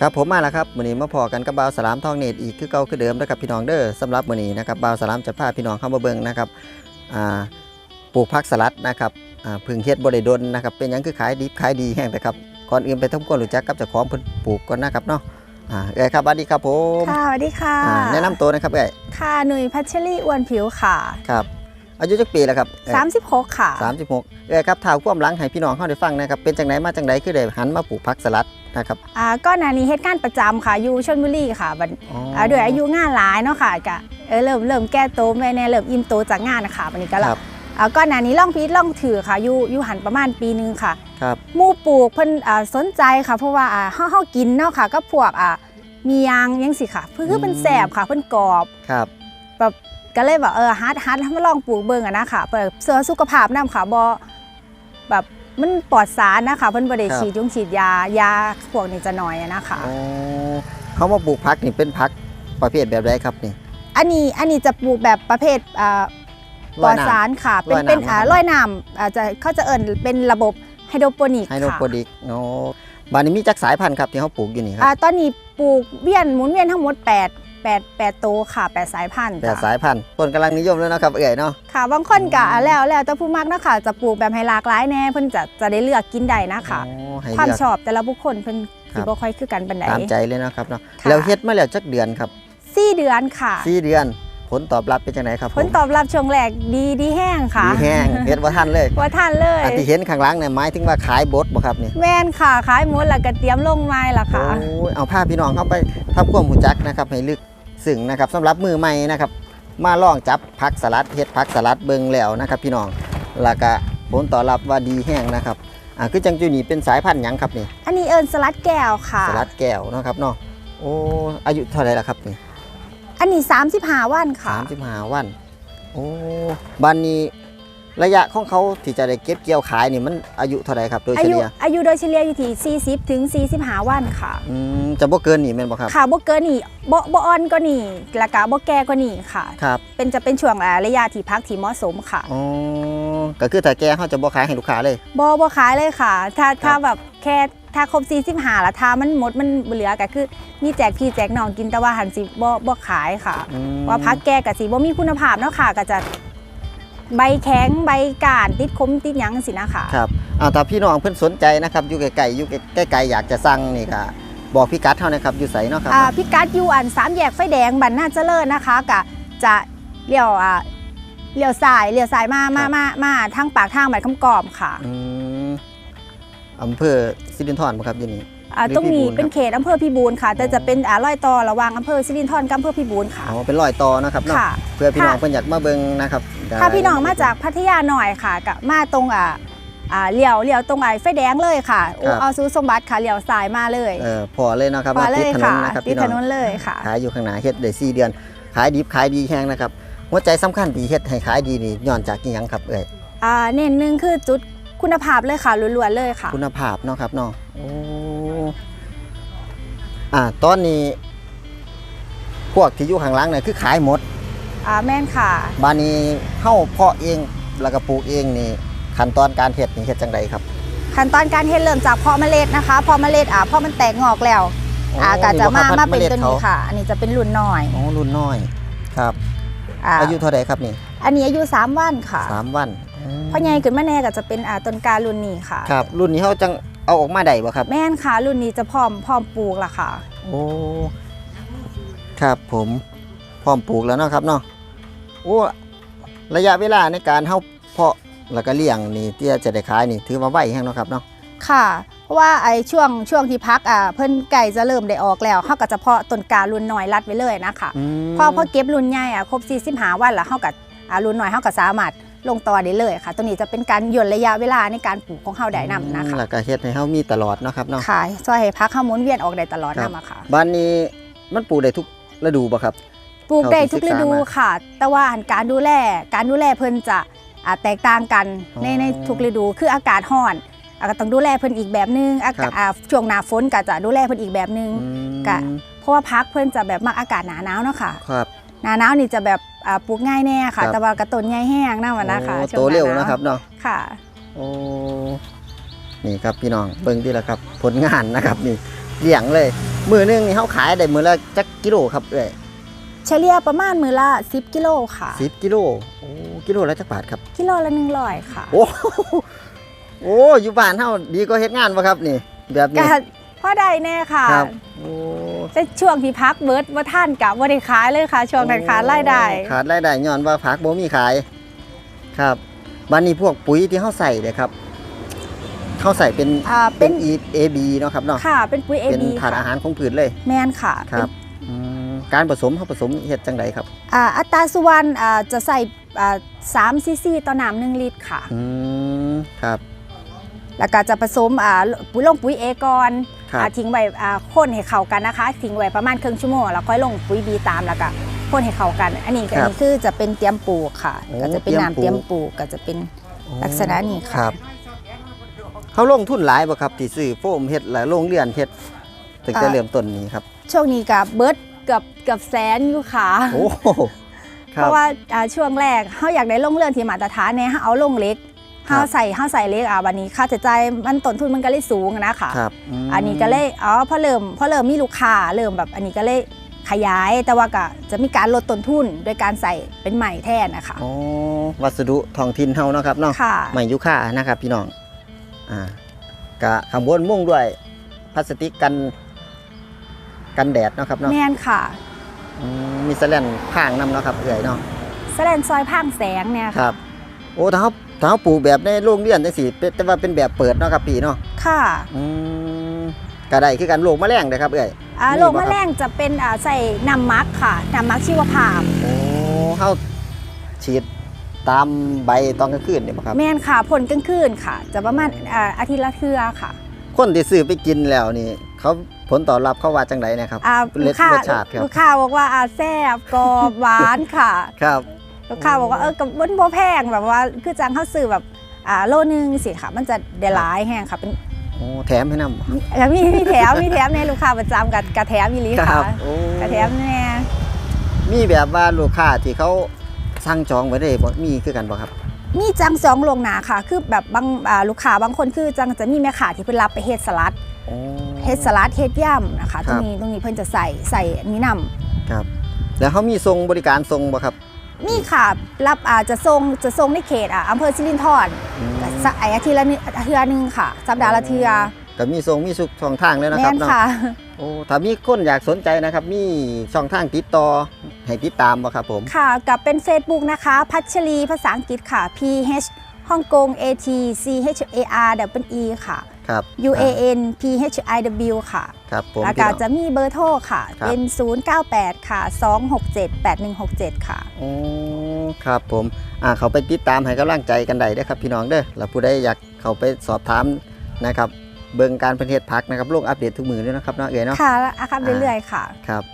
ครับผมมาแล้วครับมื้อนี้มาพอกันกับบ่าวสลามทองเนตรอีกคือเก่าคือเดิมนะครับพี่น้องเด้อสำหรับมื้อนี้นะครับบ่าวสลามจะพาพี่น้องเข้ามาเบิ่งนะครับอ่าปลูกผักสลัดนะครับอ่าเพึ่งเฮ็ดบ่ได้ดนนะครับเป็นหยังคือขายดีขายดีแห้งแต่ครับก่อนอื่นไปทำความรู้จักกับเจ้าของเพิ่นปลูกก่อนนะครับเนาะอ่าเอ้ยครับสวัสดีครับผมค่ะสวัสดีค่ะอ่าแนะนำตัวนะครับเอ้ยค่ะหนุ่ยพัชรีอ้วนผิวค่ะครับ อายุจักปีแล้วครับเอ้ย36 ค่ะ 36เอ้ยครับท้าวความหลังให้พี่น้องเฮาได้ฟังนะครับเป็นจังไดมาจังไดคือได้หันมาปลูกผักสลัดนะครับอ่าก็นานี้เฮ็ดงานประจำค่ะอยู่ชลบุรีค่ะบัดอ๋อออ่าด้วยอายุงานหลายเนาะค่ะกะเออเริ่มเริ่มแก้โตวแม่แน่เริ่มอิ่มโตจากงานนะคะวันนี้ก็คละรับอ่าก็นานี้ล่องพีทล่องถือค่ะอยู่อยู่หันประมาณปีหนึงค่ะ ครับหมู่ปลูกเพิ่นอ่าสนใจค่ะเพราะว่าอ่าเฮาเฮากินเนาะค่ะก็พวกอ่ามียางยังสิค่ะเพื่อคือเป็นแสบค่ะเพิ่นกรอบ ครับ แบบ ก็เลยแบบเออฮัดฮัดมาลองปลูกเบิ่งอะนะค่ะเปิดเสื้อสุขภาพนำค่ะบอแบบมันปลอดสารนะคะเพิ่นบ่ได้ครับฉีดยงฉีดยายาพวกนี้จะน้อยอะนะคะอ๋อเขามาปลูกผักนี่เป็นผักประเภทแบบใดครับนี่อันนี้อันนี้จะปลูกแบบประเภทอ่าปลอดสารค่ะเป็นลอยน้ำเป็นอ่านะครับร้อยน้ำอาจจะเขาจะเอิ้นเป็นระบบไฮโดรโปนิกไฮโดรค่ะโปนิกโอ้บ้านนี้มีจักสายพันธุ์ครับที่เขาปลูกอยู่นี่คอ่ารับตอนนี้ปลูกเวียนหมุนเวียนทั้งหมด 8 8 8โตวค่ะแปดสายพันธุ์แต่จ้ะสายพันธุ์ต้นกำลังนิยมแล้วนะครับเอ่ยเนาะ ค่ะบางคนก็อ่าแล้วแล้วแต่ผู้มักเนาะคะจะปลูกแบบให้หลากหลายแน่เพิ่นจะจะได้เลือกกินได้นะคะโอ้ให้ความเลือก ชอบแต่ละบุคคลเพิ่นครัสิบ บ่ค่อยคือกันปานใด ตามใจเลยนะครับเนาะค่ะ แล้วเฮ็ดมาแล้วจักเดือนครับสี่เดือนค่ะสี่เดือน ผลตอบรับเป็นจังไดครับผลตอบรับช่วงแรกดีดีแห้งค่ะดีแห้งเฮ็ดว่าทันเลยว่าท่านเลยอันที่เห็นข้างหล่างเนี่ยหมายถึงว่าขายบดบ่ครับนี่แม่นค่ะขายหมดแล้วก็เตรียมลงไม้ละค่ะ โอ้ยเอาผ้าพี่น้องเข้าไปทำความรู้จักนะครับให้ลึก ซึ้งนะครับสำหรับมือใหม่นะครับ มาลองจับผักสลัดเฮ็ดผักสลัดเบิ่งแล้วนะครับ พี่น้องแล้วก็ผลตอบรับว่าดีแห้งนะครับอ่าคือจังจูนี่เป็นสายพันธุ์หยังครับนี่อันนี้เอิญสลัดแก้วค่ะ สลัดแก้วเนาะครับเนาะโอ้อายุเท่าไหร่ละครับนี่อันนี้35วันค่ะ สามสิบห้าวันโอ้บันนี้ ระยะของเขาที่จะได้เก็บเกี่ยวขายนี่มันอายุเท่าไหร่ครับโดยอาเฉยุลี่ยอายุโดยเฉลี่ยอยู่ที่40ถึง45 วันค่ะ อืมจะบ่เกินนี่แม่นบ่ครับค่ะบ่เกินนี่บ่บ่อ่อนก็นี่แล้วก็บ่แก่ก็นี่ค่ะ ครับเป็นจะเป็นช่วงอ่าระยะที่พักที่เหมาะสมค่ะอ๋อก็คือถ้าแกเขาจะบ่ขายให้ลูกค้าเลยบอบอขายเลยค่ะ ถ้าครับถ้าแบบแค่ถ้าครบ45แล้วถ้ามันหมดมันเหลือก็คือมีแจกพี่แจกน้องกินแต่ว่าหันสิบ่บ่ขายค่ะ อืมว่าพักแก่กับสิบ่มีคุณภาพเนาะค่ะก็จะ ใบแข็งใบก่านติดคมติดหยังสินะคะครับอ่าถ้าพี่น้องเพิ่นสนใจนะครับอยู่ไกลๆอยู่ใกล้ๆอยากจะสั่งนี่ก็บอกพี่กัดเท่านะครับอยู่ไสเนาะครับอ่าพิกัดอยู่อันสามแยกไฟแดงบันน่าเจริญนะคะก็จะเลี้ยวอ่าเลี้ยวซ้ายเลี้ยวซ้ายมามามามาทางปากทางบันคำกอมค่ะอืมอำเภอสิรินธรบ่ครับอยู่นี่อ่าหรือตรงนี้พิบูลครับเป็นเขตอำเภอพิบูลค่ะ แต่อ๋อจะเป็นอ่ารอยต่อระหว่างอำเภอสิรินธรกับอำเภอพิบูลค่ะอ๋อเป็นรอยต่อนะครับเนาะค่ะเพื่อพี่น้องค่ะเพิ่นอยากมาเบิ่งนะครับ ได้ถ้าพี่น้องมาจากพัทยาหน่อยค่ะกับมาตรงอ่าอ่าเลี้ยวเลี้ยวตรงไอ้ไฟแดงเลยค่ะอูเอาซูสมบัติค่ะเลี้ยวซ้ายมาเลยเออพอเลยเนาะครับมาเลติดยถนนค่ะนะครับติดพี่น้ถองนนเลยค่ะขายอยู่ข้างหน้าเฮ็ดได้4เดือน ขายดิบขายดีแฮงนะครับหัวใจสำคัญที่เฮ็ดให้ขายดีนี่ย้อนจากอีหยังครับเอ้ยอ่าเน้นหนึ่งคือจุดคุณภาพเลยค่ะล้วนๆเลยค่ะ คุณภาพเนาะครับเนาะโอ้อ่าตอนนี้พวกที่อยู่ข้างหล่างเนี่ยคือขายหมด อ่าแม่นค่ะ บานนี้เฮาเพาะเองแล้วก็ปลูกเองนี่ขั้นตอนการเฮ็ดนี่เฮ็ดจังไดครับ ขั้นตอนการเฮ็ดเริ่มจากเพาะเมล็ดนะคะเพาะเมล็ดอ่าเพาะมันแตกงอกแล้วอ่าก็จะมามาเป็นตัวนี้ค่ะ อันนี้จะเป็นรุ่นน้อยอ๋อรุ่นน้อยครับ อ่าอายุเท่าใดครับนี่อันนี้อายุ3วันค่ะสามวันอืมพอใหญ่ขึ้นมาแน่ก็จะเป็นอ่าต้นการุ่นนี้ค่ะ ครับ รุ่นนี้เฮาจังเอาออกมาได้บ่ครับ แม่นค่ะ รุ่นนี้จะพร้อมพร้อมปลูกละค่ะ โอ้ ครับผม พร้อมปลูกแล้วเนาะครับเนาะ โอ้ระยะเวลาในการเฮาเพาะแล้วก็เลี้ยงนี่ที่จะได้ขายนี่ถือว่าไวแฮงเนาะครับเนาะค่ะ เพราะว่าไอ้ช่วงช่วงที่พักอ่าเพิ่นไก่จะเริ่มได้ออกแล้วเฮาก็จะเพาะต้นการุ่นน้อยรัดไว้เลยนะคะมพอพอเก็บรุ่นใหญ่อะครบ45วันแล้วเฮาก็อ่ารุ่นน้อยเฮาก็สามารถลงต่อได้เลยค่ะ ตัวนี้จะเป็นการย่นระยะเวลาในการปลูกของเฮาได้นํนะอืมคะแล้วก็เฮ็ดให้เฮามีตลอดเนาะครับเนาะค่ะช่วยให้พักเฮาหมุนเวียนออกได้ตลอดครับนํอะค่ะบ้านนี้มันปลูกได้ทุกฤดูบ่ครับ ปลูกได้ทุกฤดูเท่าที่ศึกษามาค่ะ แต่ว่าการดูแลการดูแลเพิ่นจะอ่าแตกต่างกันอ๋อในในทุกฤดูคืออากาศร้อนอ่าก็ต้องดูแลเพิ่นอีกแบบนึงอาครักาศบอ่าช่วงหน้าฝนก็จะดูแลเพิ่นอีกแบบนึงอืมกะเพราะว่าพักเพิ่นจะแบบมักอากาศหนาหนาวเนาะค่ะครับหนาหนาวนี่จะแบบอ่าปลูกง่ายแน่ค่ะครับแต่ว่ากระต้นใหญ่แห้งนะวันนะคะโอ้ช่งโตเร็วหาหานะครับเนาะค่ะโอ้นี่ครับพี่น้องเบิ่งที่ละครับ ผลงานนะครับนี่เลี้ยงเลย มือหนึงนี่เฮาขายได้มือละจักกิโลครับเอ้ย เฉลี่ยประมาณมือละ10กิโลค่ะ10กิโลโอ้กิโลละจักบาทครับ กิโลละ100ค่ะโอ้ โอ้อยู่บ้านเฮาดีก็เฮ็ดงานบ่ครับนี่ แบบนี้ ก็พอได้แน่ค่ะครับ โอ้แต่ช่วงที่พักเบิร์ดว่าท่านกะว่าได้ขายเลยค่ะ ช่วงนั้นขาดรายได้ ขาดรายได้ย้อนว่าผักบ่มีขาย ครับบัดนี้พวกปุ๋ยที่เฮาใส่เด้ครับเฮาใส่เป็นอ่าเป็เป็นน EAB เนาะครับเนาะค่ะ เป็นปุ๋ยเอเป็นบีถาดค่ะอาหารของพืชเลย แมนค่ะ ครับ เป็นอืม การผสมเฮาผสมเฮ็ดจังไดครับอ่าอัตราสุวรรณอ่าจะใส่อ่า3ซีซีต่อน้ำหนึ่งลิตรค่ะ อืมครับ แล้วก็จะผสมอ่าปุ๋ยลงปุ๋ยเอก่อนครับ อ่าทิ้งไว้อ่าคนให้เข้ากันนะคะ ทิ้งไว้ประมาณครึ่งชั่วโมงแล้วค่อยลงปุ๋ยบีตามแล้วก็คนให้เข้ากัน อันนี้ก็ครัอับนนี้คือจะเป็นเตรียมปลูกค่ะ โอ้ก็จะเป็นน้ำเตเตรีรียยมมปลูกปลูกก็จะเป็นลักษณะนี้ค่ะ รับ เขาลงทุนหลายบ่ครับที่ซื้อโฟมเฮ็ดและโรงเรือนเฮ็ดถึงจะเริ่มต้นนี้ครับ ช่วงนี้กับเบิร์ด เกือบเกือบแสนอยู่ค่ะ โอ้คเพรับราะว่าอ่าช่วงแรกเขาอยากได้ลงเรือนที่มาตรฐานเนี่ยเขาเอาลงเล็กครัเขาบใส่เขาใส่เล็กอะวันนี้ค่าใช้จ่ายมันต้นทุนมันก็เลยสูงนะคะครับมอันนี้ก็เลยอ๋อพอเริ่มพอเริ่มมีลูกค้าเริ่มแบบอันนี้ก็เลยขยายแต่ว่าก็จะมีการลดต้นทุนโดยการใส่เป็นใหม่แทนนะคะอ๋อวัสดุท้องถิ่นเฮาเนาะครับเนาะค่ะไม้ยูคานะครับพี่น้องอ่ากะข้างบนมุ่งด้วยพลาสติกกัน กันแดดเนาะครับเนาะแมนค่ะอืมมีแสแลนข้างนํเนาะครับเอื่อยเนาะแสดงซอยพางแสงเนี่ยคค่ะ รับ โอ้ถ้าเขาถ้าเขาปลูกแบบในโรงเรือนจังซี่เป็นแต่ว่าเป็นแบบเปิดเนาะครับพี่เนาะค่ะอืมก็ได้คือกันโรคแมลงเด้อครับเอื่อย อ่ามีโรงบ่แมครับลงจะเป็นอ่าใส่น้ำมักค่ะน้ำมักชีวภาพ โอ้เฮาฉีดตามใบตอนกลางคืนนี่บ่ครับ แมนค่ะผลกลางคืนค่ะ จะประมาณอ่าอาทิตย์ละเทื่อค่ะ คนที่ซื้อไปกินแล้วนี่ เขาผลตอบรับเขาว่าจังไดนะครับอ่าเป็นลูกค้ารสชาติครับลูกค้าบอกว่าอ่าแซ่บกรอบหวานค่ะครับ ลูกค้าบอกว่าเออกับบนบ่แพงแบบว่าคือจังเข้าซื้อแบบอ่าโลนึงสิค่ะ มันจะได้หลายแห้งค่ะเป็นโอ้แถมให้นำแล้วมีมีแถมมีแถมในลูกค้าประจำกับกระแถมอีหลีคค่ะรับโอ้กระแถมแน่มีแบบว่าลูกค้าที่เขาสั่งจองไว้ได้บ่มีคือกันบ่ครับ มีจังสองลวงหนาค่ะ คือแบบบางอ่าลูกค้าบางคนคือจังจะมีแม่ค้าที่เพิ่นรับไปเฮ็ดสลัดโอ้เฮ็ดสลัดเฮ็ดย่ำนะคะคตรัรบงนี้ตรงนี้เพิ่นจะใส่ใส่อันนี้นำครับแล้วเขามีทรงบริการทรงบ่ครับมีค่ะรับอ่าจะส่งจะส่งในเขตอะอำเภอสิรินธรอืมก็สักไอ้อาทิตย์ละนึงอาทิตย์ละหนึงค่ะ สัปดาห์ละเทื่อก็มีทรงมีสุกช่องทางเลยนะแม่ครับนเนาะค่ะโอ้ถ้ามีคนอยากสนใจนะครับ มีช่องทางติดต่อ ให้ติดตามบ่ครับผม ค่ะกับเป็น Facebook นะคะ พัชรีภาษาอังกฤษค่ะ P H ฮ่องกง A T C H A R W E ค่ะ ครับ U A N P H I W ค่ะครับผมแล้วพี่ก็น้องจะมีเบอร์โทรค่ะ ครับ เป็น 098 ค่ะ 267 8167 ค่ะ โอ้ครับผมอ่าเขาไปติดตามให้กำลังใจกันได้เด้อครับพี่น้องเด้อแล้วผู้ใดอยากเขาไปสอบถามนะครับ เบิ่งการประเทศพักนะครับโลกอัปเดตทุกมือด้วยนะครับเนาะเอ๋ยเนาะ ค่ะอาครับเรื่อยๆค่ะ ครับ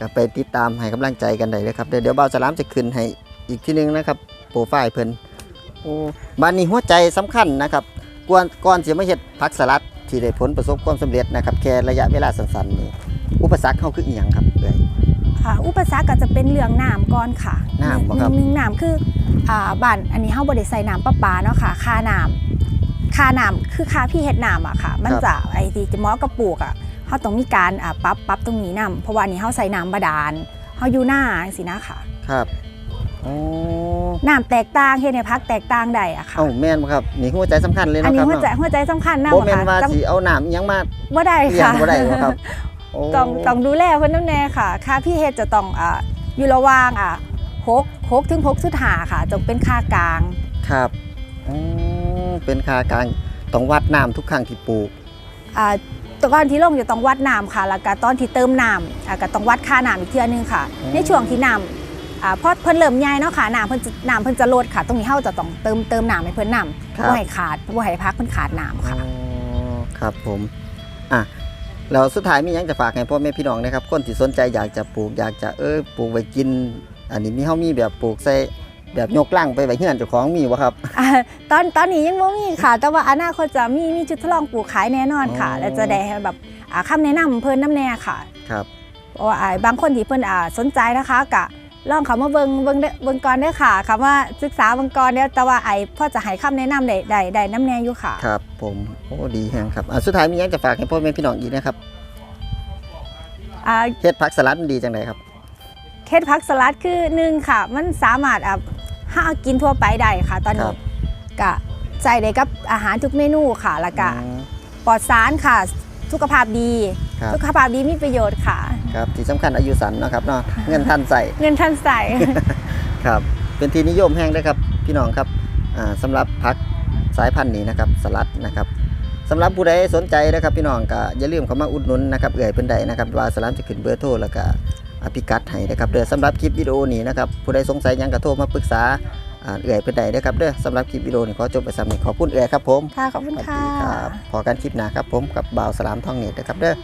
ก็ไปติดตามให้กำลังใจกันได้เลยครับ เดี๋ยวเดี๋ยวเบาสลามจะขึ้นให้อีกทีนึงนะครับโปรไฟล์เพิ่นโอ้บ้านนี้หัวใจสำคัญนะครับก่อนก่อนสิมาเฮ็ดผักสลัดที่ได้ผลประสบความสำเร็จนะครับแค่ระยะเวลาสั้นๆนี่อุปสรรคเขาคืออีหยังครับเอ่ยอ่าอุปสรรคก็จะเป็นเรื่องน้ำก่อนค่ะน้ำบ่ครับหนึ่งน้ำคืออ่าบ้านอันนี้เฮาบ่ได้ใส่น้ำประปาเนาะค่ะค่าน้ำค่าน้ำคือค่าพี่เฮ็ดน้ำอะค่ะ มันจะไอ้ที่จะเหมอกระปลูกอะ เฮาต้องมีการอ่าปรับปรับตรงนี้นํเพราะว่าอันนี้เฮาใส่น้ำบาดาลเฮาอยู่หน้าจังซี่นะค่ะ ครับโอ้น้ำแตกต่างเฮ็ดให้พักแตกต่างได้อะค่ะ เอ้าแม่นบ่ครับนี่หัวใจสำคัญเลยอันเนาะนี้ครับหัวใจเนาะหัวใจสำคัญนะบ่แม่นว่าค่ะสิเอาน้ำอิหยังมาบ่ได้เลี้ยงค่ะ บ่ได้บ่ครับโอ้ต้องต้องดูแลเพิ่นน้ำแน่ค่ะ ค่าพี่เฮ็ดจะต้องอ่าอยู่ระหว่างอ่า6 6ถึง6สุดหาค่ะต้องเป็นค่ากลาง ครับอืมเป็นค่ากลางต้องวัดน้ำทุกครั้งที่ปลูก อ่า ตอนที่ลงจะต้องวัดน้ำค่ะแล้วก็ตอนที่เติมน้ำอ่าก็ต้องวัดค่าน้ำอีกเทื่อนึงค่ะอืมในช่วงที่น้ำอ่าพอเพิ่นเริ่มใหญ่เนาะค่ะน้ำเพิ่นจะน้ำเพิ่นจะลดค่ะ ตรงนี้เฮาจะต้องเติมเติมน้ำให้เพิ่นน้ำบ่ให้ขาดบ่ให้พักเพิ่นขาดน้ำค่ะอ๋อครับผมอะแล้วสุดท้ายมีหยังจะฝากให้พ่อแม่พี่น้องนะครับคนที่สนใจอยากจะปลูกอยากจะเออปลูกไว้กิน อันนี้มีเฮามีแบบปลูกใส่ แบบยกล่างไปไว้เฮือนเจ้าของมีบ่ครับ อ่าตอนตอนนี้ยังไม่มีค่ะ แต่ว่าอนาคตจะมีมีจุดทดลองปลูกขายแน่นอนค่ะ อ๋อ และจะได้ให้แบบอ่าคำแนะนำเพิ่นน้ำแน่ค่ะครับ เพราะว่าอ่าบางคนที่เพิ่นอ่าสนใจนะคะกะลองเขามาเบิ่งเบิ่งเด้อเบิ่งก่อนเด้อค่ะคำว่าศึกษาเบิ่งก่อนเด้อแต่ว่าไอ้พ่อจะให้คำแนะนำได้ได้ได้น้ำแน่อยู่ค่ะ ครับผมโอ้ดีแฮงครับอะสุดท้ายมีหยังจะฝากให้พ่อแม่พี่น้องอีกนะครับอ่า เฮ็ดผักสลัดมันดีจังไดครับ เคล็ดพักสลัดคือหนึ่งค่ะ มันสามารถอะ หากินทั่วไปได้ค่ะ ตอนครันี้บกะใส่ได้กับอาหารทุกเมนูค่ะแล้วก็อืมปลอดสารค่ะ สุขภาพดีครับสุขภาพดีมีประโยชน์ค่ะ ครับที่สำคัญอายุสันเนาะครับเนาะเงินทันใส่เงินทันใส่ครับเป็นที่นิยมแห้งด้วยครับพี่น้องครับอ่าสำหรับผักสายพันธุ์นี้นะครับสลัดนะครับสำหรับผู้ใดสนใจนะครับพี่น้องก็อย่าลืมเข้ามาอุดหนุนนะครับเอื่อยเป็นใดนะครับว่าสลามจะขึ้นเบอร์โทรแล้วก็ อภิกัดให้นะครับเด้อสำหรับคลิปวิดีโอนี้นะครับผู้ใดสงสัยหยังก็โทรมาปรึกษาอ่าเอื่อยเป็นใดนะครับเด้อสำหรับคลิปวิดีโอนี้ขอจบไปสำหรับขอบคุณเอื่อยครับผมค่ะขอบคุณสวัสค่ะดีครับพอกันคลิปหน้าครับผมกับบ่าวสลามทองเน็ตนะครับเด้อ